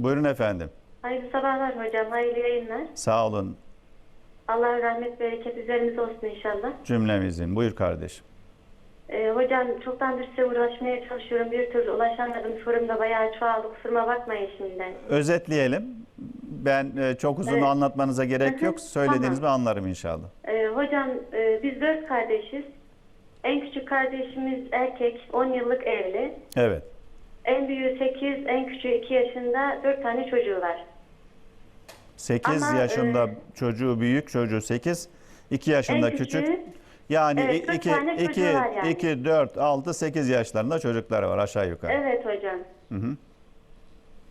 Buyurun efendim. Hayırlı sabahlar hocam, hayırlı yayınlar. Sağ olun Allah rahmet bereket üzerimize olsun inşallah. cümlemizin. Buyur kardeşim. Ee, hocam çoktandır size uğraşmaya çalışıyorum. Bir türlü ulaşamadım. Sorum da bayağı çoğaldı. Kusuruma bakmayın şimdiden. Özetleyelim. Ben e, çok uzun Evet. anlatmanıza gerek yok. Söylediğiniz tamam. anlarım inşallah. Ee, hocam e, biz dört kardeşiz. En küçük kardeşimiz erkek, 10 yıllık evli. Evet. En büyüğü 8, en küçüğü 2 yaşında 4 tane çocuğu var. 8 Ama, yaşında e, çocuğu büyük, çocuğu 8. 2 yaşında en küçük. küçüğü, Yani Evet, dört 2 tane 2 çocuğu var yani. 2 4 6 8 yaşlarında çocukları var aşağı yukarı. Evet hocam. Hı hı.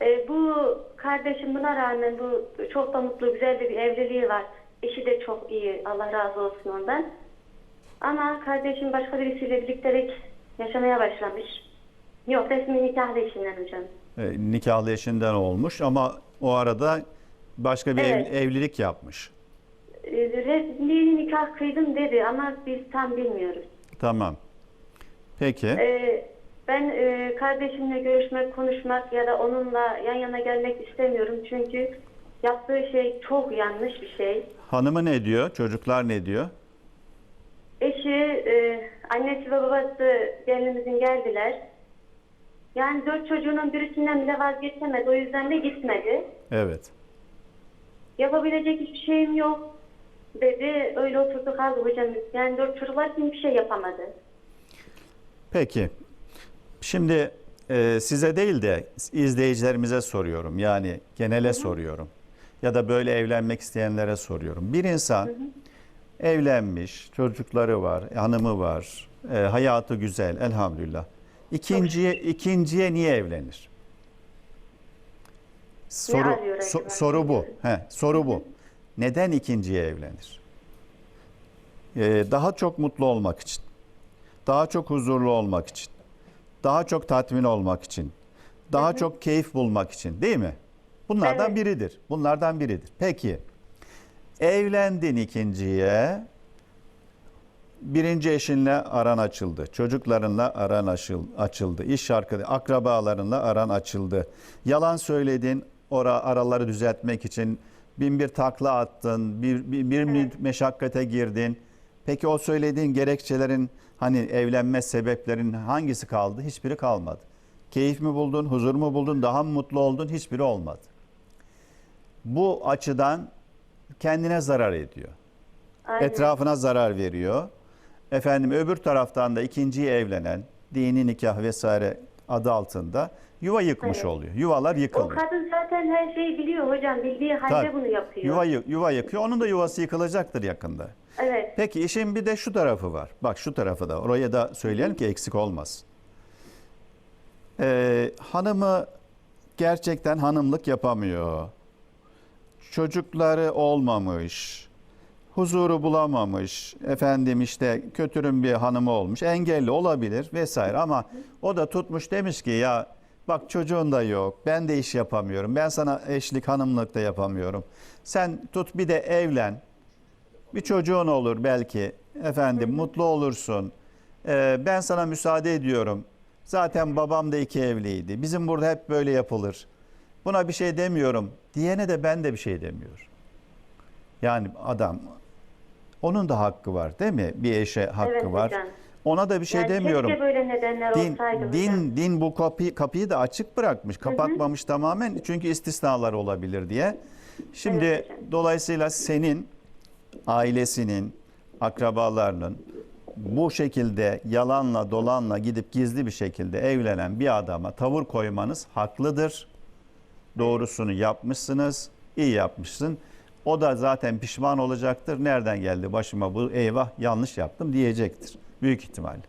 Ee, bu kardeşim buna rağmen bu çok da mutlu, güzel bir evliliği var. Eşi de çok iyi, Allah razı olsun ondan. Ama kardeşim başka birisiyle birliktelik yaşamaya başlamış. Yok resmi nikahlı eşinden hocam. E, nikahlı eşinden olmuş ama o arada başka bir ev- Evet. evlilik yapmış. Ee, resmi nikah kıydım dedi ama biz tam bilmiyoruz. Tamam. Peki. Ee, ben e, kardeşimle görüşmek, konuşmak ya da onunla yan yana gelmek istemiyorum. Çünkü yaptığı şey çok yanlış bir şey. Hanımı ne diyor? Çocuklar ne diyor? Eşi, e, annesi ve babası gelinimizin geldiler. Yani dört çocuğunun birisinden bile vazgeçemedi. O yüzden de gitmedi. Evet. Yapabilecek hiçbir şeyim yok dedi. Öyle oturdu kaldı hocam. Yani dört çocuk var hiçbir şey yapamadı. Peki. Şimdi e, size değil de izleyicilerimize soruyorum. Yani genele soruyorum. Ya da böyle evlenmek isteyenlere soruyorum. Bir insan evlenmiş, çocukları var, hanımı var, e, hayatı güzel elhamdülillah. İkinciye ikinciye niye evlenir? Soru so- soru bu. He, soru bu. Neden ikinciye evlenir? Ee, daha çok mutlu olmak için, daha çok huzurlu olmak için, daha çok tatmin olmak için, daha çok keyif bulmak için değil mi? Bunlardan Evet. biridir. Bunlardan biridir. Peki evlendin ikinciye, birinci eşinle aran açıldı, çocuklarınla aran açıl- açıldı, iş arkadaşı, akrabalarınla aran açıldı. Yalan söyledin, ora araları düzeltmek için bin bir takla attın, bir, bir, bir Evet. meşakkate girdin. Peki o söylediğin gerekçelerin hani evlenme sebeplerin hangisi kaldı? Hiçbiri kalmadı. Keyif mi buldun, huzur mu buldun, daha mı mutlu oldun? Hiçbiri olmadı. Bu açıdan kendine zarar ediyor. Aynen. Etrafına zarar veriyor. Efendim öbür taraftan da ikinciyi evlenen, dini nikah vesaire adı altında yuva yıkmış Evet. oluyor. Yuvalar O yıkılıyor. kadın zaten her şeyi biliyor hocam. Bildiği halde Tabii. bunu yapıyor. Yuva, yı- yuva yıkıyor. Onun da yuvası yıkılacaktır yakında. Evet. Peki işin bir de şu tarafı var. Bak şu tarafı da. Oraya da söyleyelim ki eksik olmasın. Ee, hanımı gerçekten hanımlık yapamıyor. Çocukları olmamış. Huzuru bulamamış. Efendim işte kötürüm bir hanımı olmuş. Engelli olabilir vesaire ama o da tutmuş demiş ki ya bak çocuğun da yok. Ben de iş yapamıyorum. Ben sana eşlik hanımlık da yapamıyorum. Sen tut bir de evlen. Bir çocuğun olur belki. Efendim mutlu olursun. Ee, ben sana müsaade ediyorum. Zaten babam da iki evliydi. Bizim burada hep böyle yapılır. Buna bir şey demiyorum. Diyene de ben de bir şey demiyorum. Yani adam onun da hakkı var değil mi? Bir eşe hakkı Evet var. hocam. Ona da bir şey yani demiyorum. Böyle nedenler Din, olsaydı hocam. din, din bu kapıyı, kapıyı da açık bırakmış. Kapatmamış tamamen çünkü istisnalar olabilir diye. Şimdi Evet hocam. dolayısıyla senin ailesinin, akrabalarının bu şekilde yalanla dolanla gidip gizli bir şekilde evlenen bir adama tavır koymanız haklıdır. Doğrusunu yapmışsınız, iyi yapmışsın. O da zaten pişman olacaktır. Nereden geldi başıma bu eyvah yanlış yaptım diyecektir. Büyük ihtimalle.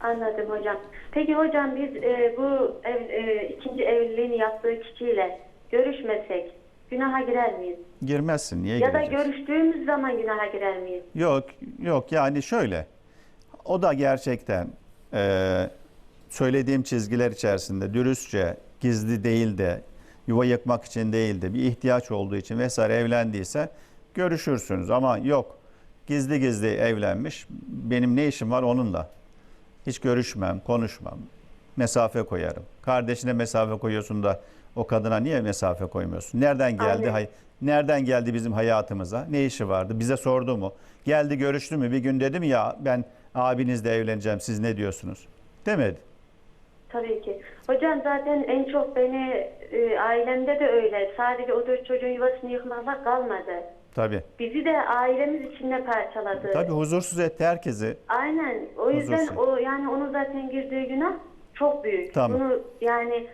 Anladım hocam. Peki hocam biz e, bu ev, e, ikinci evliliğini yaptığı kişiyle görüşmesek günaha girer miyiz? Girmezsin. Niye Ya da gireceksin? görüştüğümüz zaman günaha girer miyiz? Yok yok yani şöyle. O da gerçekten e, söylediğim çizgiler içerisinde dürüstçe, gizli değil de, yuva yıkmak için değil de bir ihtiyaç olduğu için vesaire evlendiyse görüşürsünüz. Ama yok gizli gizli evlenmiş. Benim ne işim var onunla? Hiç görüşmem, konuşmam. Mesafe koyarım. Kardeşine mesafe koyuyorsun da O kadına niye mesafe koymuyorsun? Nereden geldi? Hay nereden geldi bizim hayatımıza? Ne işi vardı? Bize sordu mu? Geldi görüştü mü? Bir gün dedi mi ya ben abinizle evleneceğim. Siz ne diyorsunuz? Demedi. Tabii ki. Hocam zaten en çok beni e, ailemde de öyle. Sadece o dört çocuğun yuvasını yıkmakla kalmadı. Tabii. Bizi de ailemiz içinde parçaladı. Tabii huzursuz etti herkesi. Aynen. O yüzden Huzursuz. o yani onun zaten girdiği günah çok büyük. Tamam. Bunu yani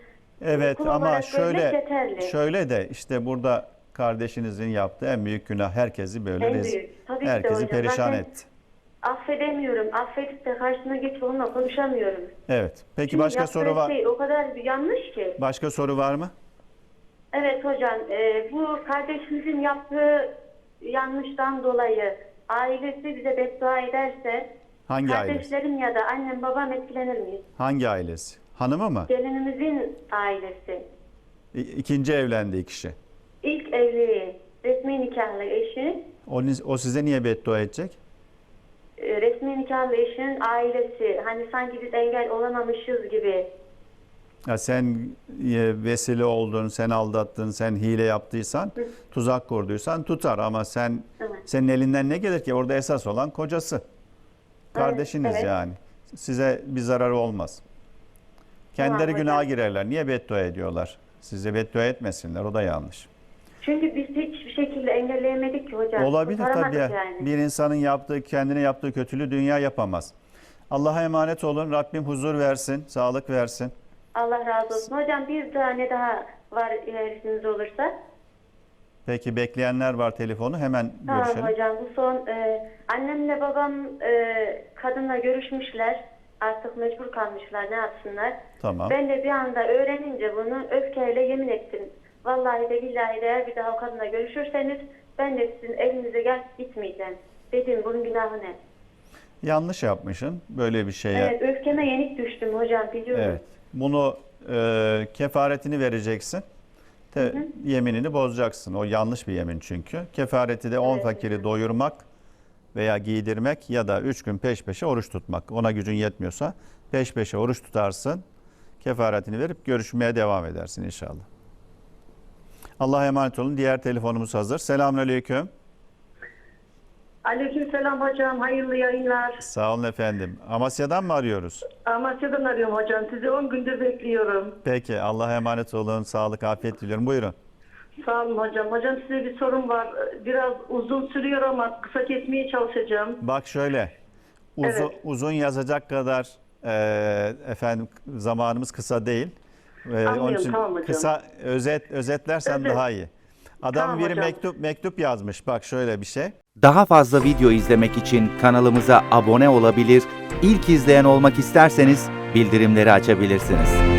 Evet ama olarak görmek şöyle yeterli. şöyle de işte burada kardeşinizin yaptığı en büyük günah herkesi böyle En büyük. Tabii ki de herkesi hocam. perişan Zaten- etti. Affedemiyorum. Affedip de karşısına geçip onunla konuşamıyorum. Evet. Peki Çünkü başka yaptığı soru var. Şey o kadar yanlış ki. Başka soru var mı? Evet hocam, e, bu kardeşimizin yaptığı yanlıştan dolayı ailesi bize beddua ederse Hangi ailesi? kardeşlerim ya da annem babam etkilenir miyiz? Hangi ailesi? Hanımı mı? Gelinimizin ailesi. İ- İkinci evlendiği kişi. İlk evliliği, resmi nikahlı eşi, O, o size niye beddua edecek? E, resmi nikahlı eşinin ailesi. Hani sanki biz engel olamamışız gibi. Ya sen e, vesile oldun, sen aldattın, sen hile yaptıysan, tuzak kurduysan tutar ama sen Evet. senin elinden ne gelir ki? Orada esas olan kocası. Kardeşiniz evet. yani. Size bir zararı olmaz. Kendileri Tamam günaha hocam. girerler. Niye beddua ediyorlar? Size beddua etmesinler. O da yanlış. Çünkü biz hiçbir şekilde engelleyemedik ki hocam. Olabilir tabii. Yani. Bir insanın yaptığı, kendine yaptığı kötülüğü dünya yapamaz. Allah'a emanet olun. Rabbim huzur versin, sağlık versin. Allah razı olsun. Hocam bir tane daha var eğer izniniz olursa. Peki bekleyenler var telefonu. Hemen Tamam görüşelim. hocam bu son e, annemle babam e, kadınla görüşmüşler. Artık mecbur kalmışlar ne yapsınlar. Tamam. Ben de bir anda öğrenince bunu öfkeyle yemin ettim. Vallahi de billahi de eğer bir daha o kadınla görüşürseniz ben de sizin elinize gel gitmeyeceğim. Dedim bunun günahı ne? Yanlış yapmışsın böyle bir şeye. Evet öfkeme yenik düştüm hocam biliyorum. Evet. Bunu e, kefaretini vereceksin. Te- yeminini bozacaksın. O yanlış bir yemin çünkü. Kefareti de 10 Evet. fakiri doyurmak veya giydirmek ya da 3 gün peş peşe oruç tutmak. Ona gücün yetmiyorsa peş peşe oruç tutarsın. Kefaretini verip görüşmeye devam edersin inşallah. Allah'a emanet olun. Diğer telefonumuz hazır. Selamünaleyküm. Aleykümselam hocam, hayırlı yayınlar. Sağ olun efendim. Amasya'dan mı arıyoruz? Amasya'dan arıyorum hocam, sizi 10 gündür bekliyorum. Peki. Allah'a emanet olun. Sağlık, afiyet diliyorum. Buyurun. Sağ olun hocam. Hocam size bir sorum var. Biraz uzun sürüyor ama kısa kesmeye çalışacağım. Bak şöyle. Uzun, Evet. uzun yazacak kadar e, efendim zamanımız kısa değil. E, Anlıyorum, tamam hocam. kısa özet özetlersen Özet. daha iyi. Adam Tamam bir hocam. mektup mektup yazmış. Bak şöyle bir şey. Daha fazla video izlemek için kanalımıza abone olabilir, ilk izleyen olmak isterseniz bildirimleri açabilirsiniz.